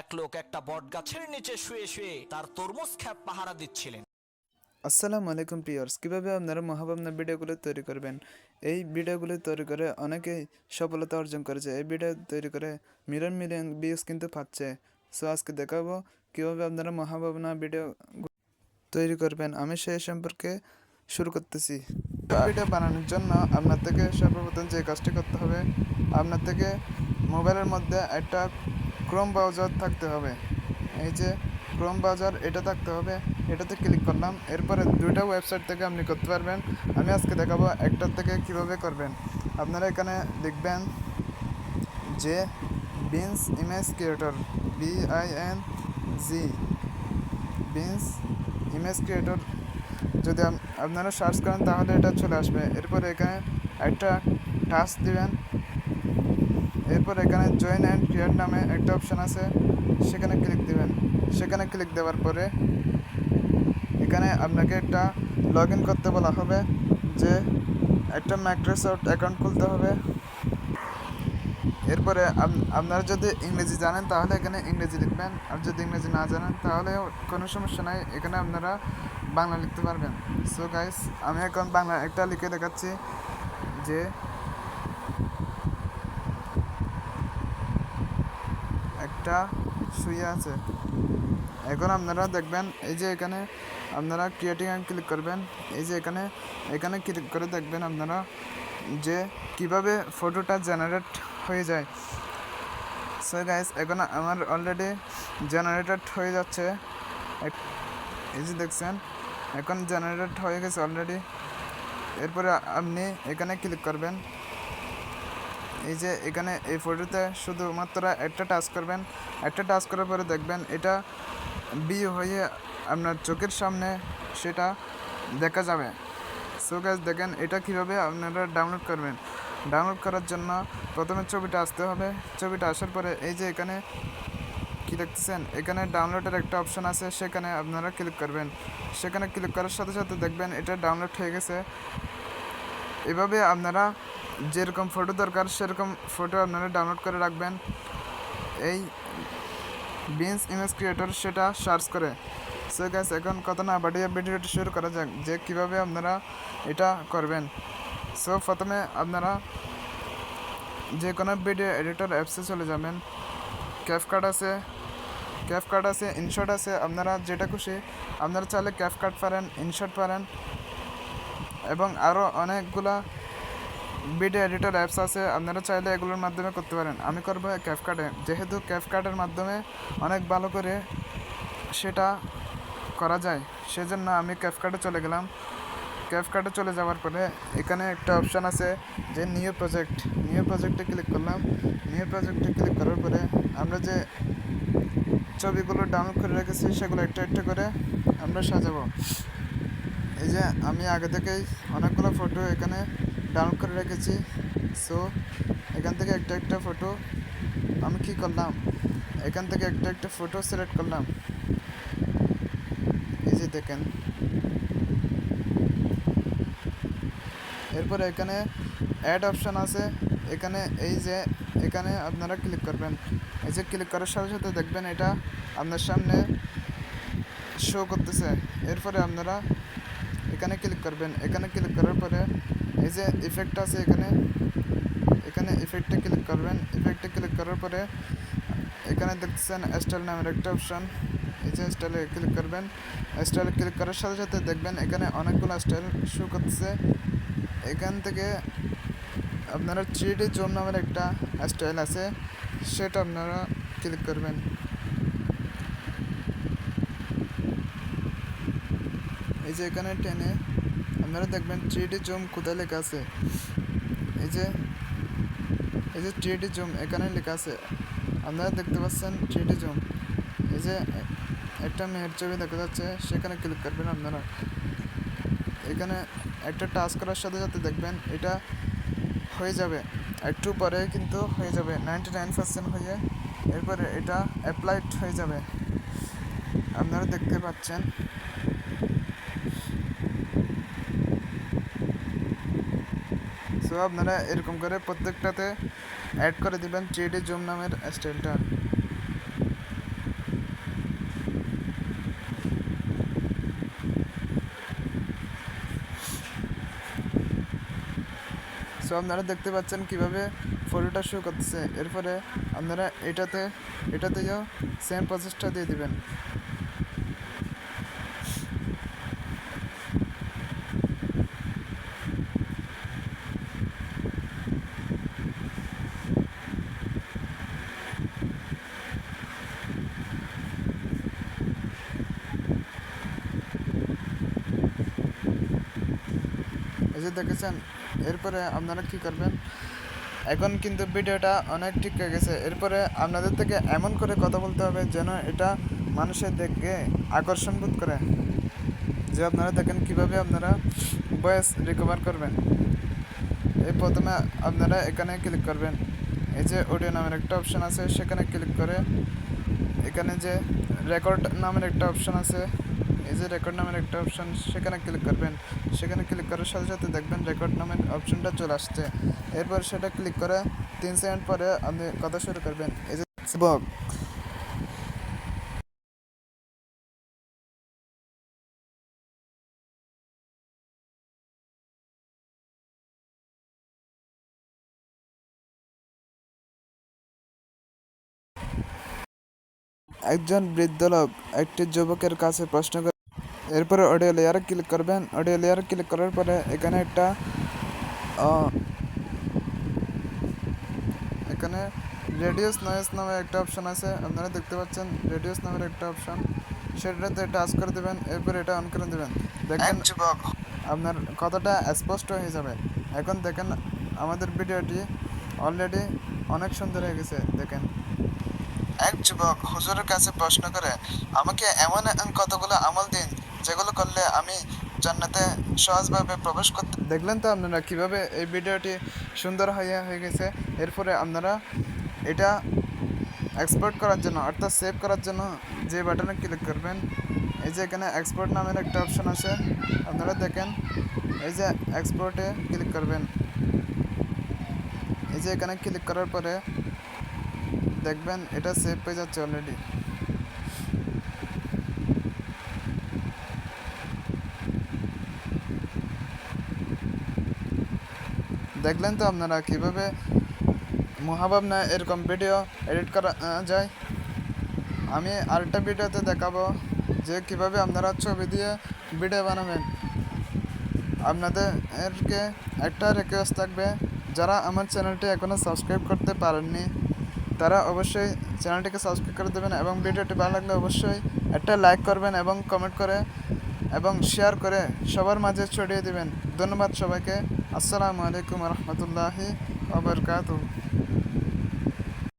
এক লোক একটা বট গাছের নিচে শুয়ে শুয়ে তার তরমুজ খ্যাপ পাহারা দিচ্ছিলেন। আসসালামু আলাইকুম প্রিয়ার্স কীভাবে আপনারা মহাভাবনা ভিডিওগুলো তৈরি করবেন? এই ভিডিওগুলো তৈরি করে অনেকেই সফলতা অর্জন করেছে। এই ভিডিও তৈরি করে মিলিয়ন মিলিয়ন ভিউজ কিন্তু পাচ্ছে। সো আজকে দেখাবো কীভাবে আপনারা মহাভাবনা ভিডিও তৈরি করবেন। আমি সেই সম্পর্কে শুরু করতেছি। ভিডিও বানানোর জন্য আপনার থেকে সর্বপ্রথম যে কাজটি করতে হবে, আপনার থেকে মোবাইলের মধ্যে একটা ক্রোম ব্রাউজার থাকতে হবে। এই যে ক্রোম ব্রাউজার এটা থাকতে হবে। এটাতে ক্লিক করলাম। এরপরে দুইটা ওয়েবসাইট থেকে আপনি করতে পারবেন। আমি আজকে দেখাবো একটার থেকে কীভাবে করবেন। আপনারা এখানে লিখবেন যে Bing's image creator B I N G Bing's image creator যদি আপনারা সার্চ করেন তাহলে এটা চলে আসবে। এরপরে এখানে একটা টাচ দিবেন। এরপর এখানে জয়েন অ্যান্ড ক্রিয়েট নামে একটা অপশান আছে, সেখানে ক্লিক দিবেন। সেখানে ক্লিক দেওয়ার পরে এখানে আপনাকে একটা লগ ইন করতে বলা হবে, যে একটা মাইক্রোসফট অ্যাকাউন্ট খুলতে হবে। এরপরে আপনারা যদি ইংরেজি জানেন, তাহলে এখানে ইংরেজি লিখবেন। আর যদি ইংরেজি না জানেন, তাহলে কোনো সমস্যা নাই, এখানে আপনারা বাংলা লিখতে পারবেন। সো গাইস আমি এখন বাংলা একটা লিখে দেখাচ্ছি, যে একটা শুয়ে আছে। এখন আপনারা দেখবেন, এই যে এখানে আপনারা ক্রিয়েটিং ক্লিক করবেন। এই যে এখানে এখানে ক্লিক করে দেখবেন আপনারা যে কীভাবে ফটোটা জেনারেট হয়ে যায়। সো গাইস এখন আমার অলরেডি জেনারেটেড হয়ে যাচ্ছে। এই যে দেখছেন, এখন জেনারেট হয়ে গেছে অলরেডি এরপরে আপনি এখানে ক্লিক করবেন। এই যে এখানে এই ফটোতে শুধুমাত্র একটা টাচ করবেন, একটা টাচ করার পরে দেখবেন এটা বি হয়ে আপনার চোখের সামনে সেটা দেখা যাবে। সো গাছ দেখেন এটা কীভাবে আপনারা ডাউনলোড করবেন। ডাউনলোড করার জন্য প্রথমে ছবিটা আসতে হবে। ছবিটা আসার পরে এই যে এখানে কি দেখতেছেন? এখানে ডাউনলোডের একটা অপশন আছে, সেখানে আপনারা ক্লিক করবেন। সেখানে ক্লিক করার সাথে সাথে দেখবেন এটা ডাউনলোড হয়ে গেছে। এভাবে আপনারা যেরকম ফটো দরকার, সেরকম ফটো আপনারা ডাউনলোড করে রাখবেন। এই বিনস ইমেজ ক্রিয়েটর সেটা সার্চ করে। সো গ্যাস এখন কত না বাড়িয়ে ভিডিওটি শুরু করা যাক, যে কীভাবে আপনারা এটা করবেন। সো প্রথমে আপনারা যে কোনো ভিডিও এডিটর অ্যাপসে চলে যাবেন। ক্যাফকার্ড আছে ক্যাফকার্ড আছে ইনশট আছে, আপনারা যেটা খুশি, আপনারা চাইলে ক্যাফকার্ড পারেন ইনশট পারেন। এবং আরও অনেকগুলা ভিডিও এডিটর অ্যাপস আছে। আপনারা চাইলে এগুলোর মাধ্যমে করতে পারেন। আমি করব ক্যাফকার্ডে যেহেতু ক্যাফকার্ডের মাধ্যমে অনেক ভালো করে সেটা করা যায়, সেজন্য আমি ক্যাফকার্ডে চলে গেলাম। ক্যাফকার্ডে চলে যাওয়ার পরে এখানে একটা অপশান আছে যে নিউ প্রজেক্ট নিউ প্রজেক্টে ক্লিক করলাম। নিউ প্রজেক্টে ক্লিক করার পরে আমরা যে ছবিগুলো ডাউনলোড করে রেখেছি সেগুলো একটা একটা করে আমরা সাজাবো। এই যে আমি আগে থেকেই অনেকগুলো ফটো এখানে ডাউনলোড করে রেখেছি। সো এখান থেকে একটা একটা ফটো আমি কি করলাম? এখান থেকে একটা একটা ফটো সিলেক্ট করলাম। এই যে দেখেন। এরপরে এখানে অ্যাড অপশান আছে। এখানে এই যে, এখানে আপনারা ক্লিক করবেন। এই যে ক্লিক করার সাথে সাথে দেখবেন এটা আপনার সামনে শো করতেছে। এরপরে আপনারা এখানে ক্লিক করবেন। এখানে ক্লিক করার পরে এই যে ইফেক্ট আছে এখানে এখানে ইফেক্টে ক্লিক করবেন। ইফেক্টে ক্লিক করার পরে এখানে দেখতেছেন স্টাইল নামের একটা অপশন এই যে স্টাইলে ক্লিক করবেন। স্টাইলে ক্লিক করার সাথে সাথে দেখবেন এখানে অনেকগুলো স্টাইল শো করতেছে। এখান থেকে আপনারা থ্রি ডি জোন নামের একটা স্টাইল আছে, সেটা আপনারা ক্লিক করবেন। এই যে এখানে টেনে আপনারা দেখবেন থ্রি ডি জুম কোথায় লেখা আছে? এই যে এই যে থ্রি ডি জুম এখানে লেখা আছে। আপনারা দেখতে পাচ্ছেন থ্রি ডি জুম। এই যে একটা মেয়ের ছবি দেখা যাচ্ছে, সেখানে ক্লিক করবেন আপনারা। এখানে একটা টাচ করার সাথে সাথে দেখবেন এটা হয়ে যাবে। একটু পরে কিন্তু হয়ে যাবে নাইনটি নাইন পার্সেন্ট হয়ে এরপরে এটা অ্যাপ্লাইড হয়ে যাবে। আপনারা দেখতে পাচ্ছেন। আপনারা এরকম করে প্রত্যেকটাতে অ্যাড করে দিবেন চেডে জুম নামের স্টাইলটা সো আপনারা দেখতে পাচ্ছেন কীভাবে ফটোটা শো করতেছে। এরপরে আপনারা এটাতে এটাতে যাও সেম প্রসেসটা দিয়ে দিবেন। যে দেখেছেন, এরপরে আপনারা কি করবেন? এখন কিন্তু ভিডিওটা অনেক ঠিক হয়ে গেছে। এরপরে আপনাদের থেকে এমন করে কথা বলতে হবে যেন এটা মানুষের দেখে আকর্ষণ বোধ করে। যে আপনারা দেখেন কীভাবে আপনারা ভয়েস রিকভার করবেন। এই প্রথমে আপনারা এখানে ক্লিক করবেন। এই যে অডিও নামের একটা অপশান আছে, সেখানে ক্লিক করে এখানে যে রেকর্ড নামের একটা অপশান আছে এই যে রেকর্ড নামের একটা অপশন সেখানে ক্লিক করবেন। সেখানে ক্লিক করার সাথে সাথে দেখবেন রেকর্ড নামের অপশনটা চলে আসছে। এরপর সেটা ক্লিক করে তিন সেকেন্ড পরে আপনি কথা শুরু করবেন। এই যে একজন বৃদ্ধ লোক একটি যুবকের কাছে প্রশ্ন করে এরপরে অডিও লেয়ারে ক্লিক করবেন। অডিও লেয়ারে ক্লিক করার পরে এখানে একটা এখানে রেডিওস নয়েস নামে একটা অপশন আছে। আপনারা দেখতে পাচ্ছেন রেডিওস নামের একটা অপশন সেটাতে টাচ করে দেবেন এরপরে এটা অন করে দেবেন। দেখেন আপনার কথাটা স্পষ্ট হয়ে যাবে। এখন দেখেন আমাদের ভিডিওটি অলরেডি অনেক সুন্দর হয়ে গেছে দেখেন। এক যুবক হুজুরের কাছে প্রশ্ন করে আমাকে এমন কতগুলো আমল দিন যেগুলো করলে আমি জান্নাতে সহজভাবে প্রবেশ করতে দেখলেন তো আপনারা কীভাবে এই ভিডিওটি সুন্দর হয়ে হয়ে গেছে? এরপরে আপনারা এটা এক্সপোর্ট করার জন্য, অর্থাৎ সেভ করার জন্য যে বাটনে ক্লিক করবেন, এই যে এখানে এক্সপোর্ট নামের একটা অপশন আছে, আপনারা দেখেন, এই যে এক্সপোর্টে ক্লিক করবেন। এই যে এখানে ক্লিক করার পরে দেখবেন এটা সেভ হয়ে যাচ্ছে অলরেডি দেখলেন তো আপনারা কীভাবে মহাভাবনা এরকম ভিডিও এডিট করা যায়? আমি আরেকটা ভিডিওতে দেখাবো যে কীভাবে আপনারা ছবি দিয়ে ভিডিও বানাবেন। আপনাদেরকে একটা রিকোয়েস্ট থাকবে, যারা আমার চ্যানেলটি এখনও সাবস্ক্রাইব করতে পারেননি, তারা অবশ্যই চ্যানেলটিকে সাবস্ক্রাইব করে দেবেন এবং ভিডিওটি ভালো লাগলে অবশ্যই একটা লাইক করবেন এবং কমেন্ট করে এবং শেয়ার করে সবার মাঝে ছড়িয়ে দিবেন। ধন্যবাদ সবাইকে। আসসালামু আলাইকুম রহমতুল্লাহি ওবরকাতুহ